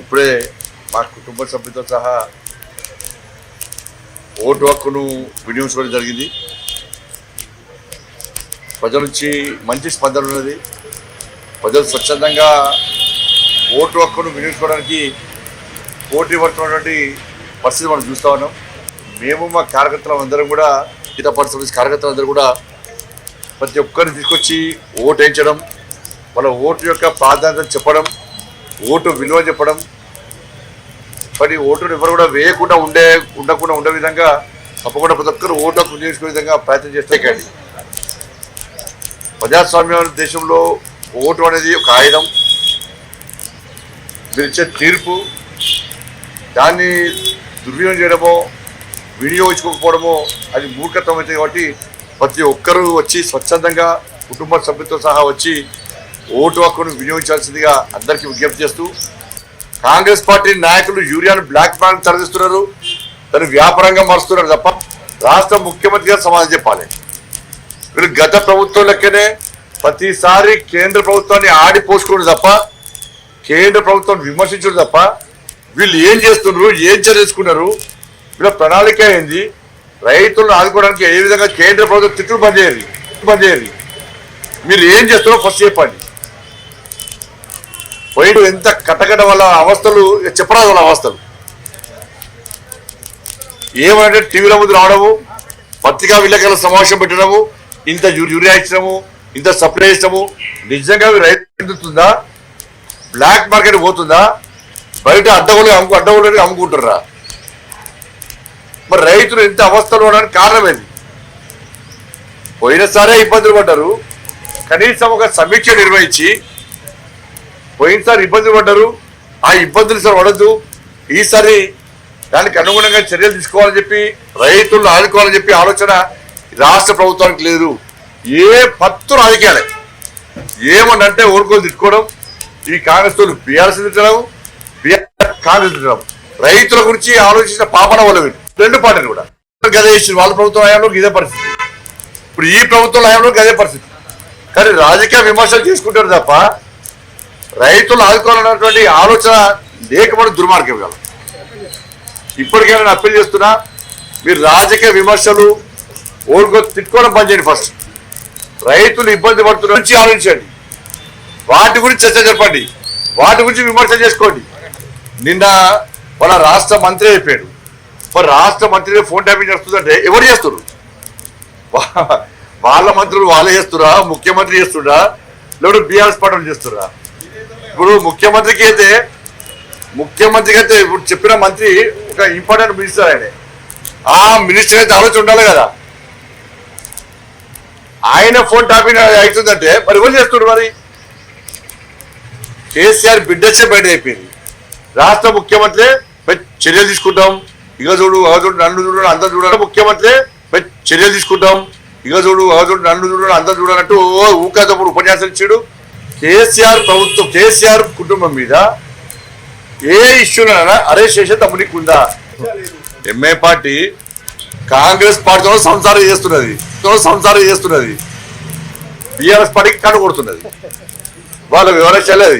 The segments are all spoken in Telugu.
ఇప్పుడే మా కుటుంబ సభ్యులతో సహా ఓటు హక్కును వినియోగించుకోవడం జరిగింది. ప్రజల నుంచి మంచి స్పందన ఉన్నది. ప్రజలు స్వచ్ఛందంగా ఓటు హక్కును వినియోగించుకోవడానికి పోటీ పడుతున్నటువంటి పరిస్థితి మనం చూస్తూ ఉన్నాం. మేము మా కార్యకర్తలు అందరం కూడా ఇతర పరిస్థితుల కార్యకర్తలు అందరూ కూడా ప్రతి ఒక్కరిని తీసుకొచ్చి ఓటు వేయించడం వాళ్ళ ఓటు యొక్క ప్రాధాన్యత చెప్పడం ఓటు విలువ చెప్పడం మరి ఓటును ఎవరు కూడా వేయకుండా ఉండే ఉండకుండా ఉండే విధంగా తప్పకుండా ప్రతి ఒక్కరు ఓటు హక్కు వినియోగించుకునే విధంగా ప్రయత్నం చేస్తే కానీ ప్రజాస్వామ్య దేశంలో ఓటు అనేది ఒక ఆయుధం. మీరు ఇచ్చే తీర్పు దాన్ని దుర్వినియోగం చేయడమో వినియోగించుకోకపోవడమో అది మూర్ఖత్వం అవుతుంది కాబట్టి ప్రతి ఒక్కరూ వచ్చి స్వచ్ఛందంగా కుటుంబ సభ్యులతో సహా వచ్చి ఓటు హక్కును వినియోగించాల్సిందిగా అందరికీ విజ్ఞప్తి చేస్తూ కాంగ్రెస్ పార్టీ నాయకులు యూరియాను బ్లాక్ మార్క్ తరలిస్తున్నారు. దాన్ని వ్యాపారంగా మారుస్తున్నారు తప్ప రాష్ట్ర ముఖ్యమంత్రి గారు సమాధానం చెప్పాలి. వీళ్ళు గత ప్రభుత్వం లెక్కనే ప్రతిసారి కేంద్ర ప్రభుత్వాన్ని ఆడిపోసుకోవడం తప్ప కేంద్ర ప్రభుత్వం విమర్శించడం తప్ప వీళ్ళు ఏం చేస్తున్నారు ఏం చర్యసుకున్నారు వీళ్ళ ప్రణాళిక ఏంది? రైతులను ఆదుకోవడానికి ఏ విధంగా కేంద్ర ప్రభుత్వం తిట్లు బంద్ చేయాలి? బంద్ చేయాలి. మీరు ఏం చేస్తున్నారో ఫస్ట్ చెప్పండి. వైడు ఎంత కట్టకట వల్ల అవస్థలు చెప్పరాదు వాళ్ళ అవస్థలు. ఏమంటే టీవీల ముందు రావడము పత్రికా విలేకరుల సమావేశం పెట్టడము ఇంత యూ- యూరియా ఇచ్చడము ఇంత సప్లై ఇచ్చడము నిజంగా రైతుందా రైతు బ్లాక్ మార్కెట్ పోతుందా? బయట అడ్డగోలు అమ్ము అడ్డగోలు అమ్ముకుంటుర్రా? మరి రైతులు ఇంత అవస్థలు ఉండడానికి కారణం ఏంది? పోయినసారే ఇబ్బందులు పడ్డారు. కనీసం ఒక సమీక్ష నిర్వహించి పోయినసారి ఇబ్బందులు పడ్డారు. ఆ ఇబ్బందులు సార్ పడద్దు. ఈసారి దానికి అనుగుణంగా చర్యలు తీసుకోవాలని చెప్పి రైతులను ఆదుకోవాలని చెప్పి ఆలోచన రాష్ట్ర ప్రభుత్వానికి లేదు. ఏ పత్తు రాజకీయాలే. ఏమనంటే ఊరుకొని తిట్టుకోవడం ఈ కాంగ్రెస్ తోలు బీఆర్ఎస్ తిట్టడం బీఆర్ కాంగ్రెస్ తిట్టడం. రైతుల గురించి ఆలోచించిన పాపన వాళ్ళు రెండు పార్టీలు కూడా. గదే వాళ్ళ ప్రభుత్వం హయాంలో ఇదే పరిస్థితి. ఇప్పుడు ఈ ప్రభుత్వం హయాంలో అదే పరిస్థితి. కానీ రాజకీయ విమర్శలు చేసుకుంటారు తప్ప రైతులు ఆదుకోవాలన్నటువంటి ఆలోచన లేకపోవడం దుర్మార్గం కాదు. ఇప్పటికైనా నేను అప్పీల్ చేస్తున్నా మీరు రాజకీయ విమర్శలు ఓడికో తిట్టుకోవడం పని చేయండి ఫస్ట్. రైతులు ఇబ్బంది పడుతున్న నుంచి ఆలోచించండి. వాటి గురించి చర్చ చెప్పండి వాటి గురించి విమర్శ చేసుకోండి. నిన్న మన రాష్ట్ర మంత్రి అయిపోయాడు మరి రాష్ట్ర మంత్రి ఫోన్ ట్యాపింగ్ చేస్తుందంటే ఎవరు చేస్తారు వాళ్ళ మంత్రులు వాళ్ళే చేస్తురా ముఖ్యమంత్రి చేస్తురా లేకపోతే బీఆర్ఎస్ పార్టీ చేస్తురా ఇప్పుడు ముఖ్యమంత్రికి అయితే ముఖ్యమంత్రికి అయితే ఇప్పుడు చెప్పిన మంత్రి ఒక ఇంపార్టెంట్ మినిస్టర్ ఆయన. ఆ మినిస్టర్ అయితే ఆలోచన ఉండాలి కదా. ఆయన ఫోన్ టాపింగ్ అవుతుందంటే మరి ఎవరు చేస్తున్నారు మరి? కేసీఆర్ బిడ్డచ్చే బయట అయిపోయింది. రాష్ట్ర ముఖ్యమంత్రి చర్యలు తీసుకుంటాం. ఇక చూడు అగ చూడు నన్ను చూడు అందరు చూడాలి. ముఖ్యమంత్రి చర్యలు తీసుకుంటాం. ఇక చూడు అగ చూడు నన్ను చూడు అందరు చూడాలంటూ ఓ ఊకాదప్పుడు ఉపన్యాసం ఇచ్చాడు. కేసీఆర్ ప్రభుత్వం కేసీఆర్ కుటుంబం మీద ఏ ఇష్యూనైనా అరెస్ట్ చేసే తమ్ముడికి ఉందా? ఎంఏ పార్టీ కాంగ్రెస్ పార్టీతో సంసారం చేస్తున్నది. సంసారం చేస్తున్నది. బీఆర్ఎస్ పార్టీకి కన్ను కొడుతున్నది. వాళ్ళ వివరించలేదు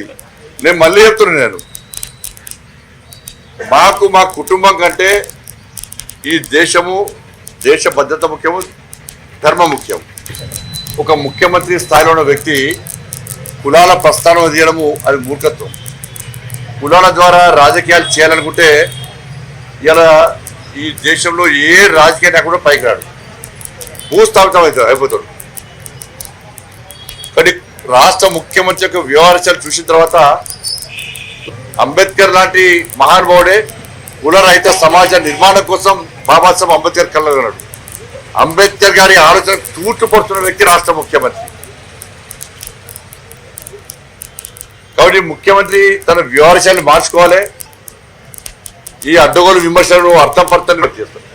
నేను మళ్ళీ చెప్తున్నాను నేను. మాకు మా కుటుంబం కంటే ఈ దేశము దేశ భద్రత ముఖ్యము ధర్మ ముఖ్యం. ఒక ముఖ్యమంత్రి స్థాయిలో ఉన్న వ్యక్తి కులాల ప్రస్థానం తీయడము అది మూర్ఖత్వం. కులాల ద్వారా రాజకీయాలు చేయాలనుకుంటే ఇలా ఈ దేశంలో ఏ రాజకీయ నాయకుడు పైకి రాడు. భూస్థాపితం అవుతాడు అయిపోతాడు. కానీ రాష్ట్ర ముఖ్యమంత్రి యొక్క వ్యవహారాలు చూసిన తర్వాత అంబేద్కర్ లాంటి మహానుభావుడే కుల రహిత సమాజ నిర్మాణం కోసం బాబాసాహెబ్ అంబేద్కర్ కలగలడు అంబేద్కర్ గారి ఆలోచన తూట్లు పడుతున్న వ్యక్తి రాష్ట్ర ముఖ్యమంత్రి. కాబట్టి ముఖ్యమంత్రి తన వ్యవహారాన్ని మార్చుకోవాలి. ఈ అడ్డగోలు విమర్శలను అర్థం పర్థం చేస్తారు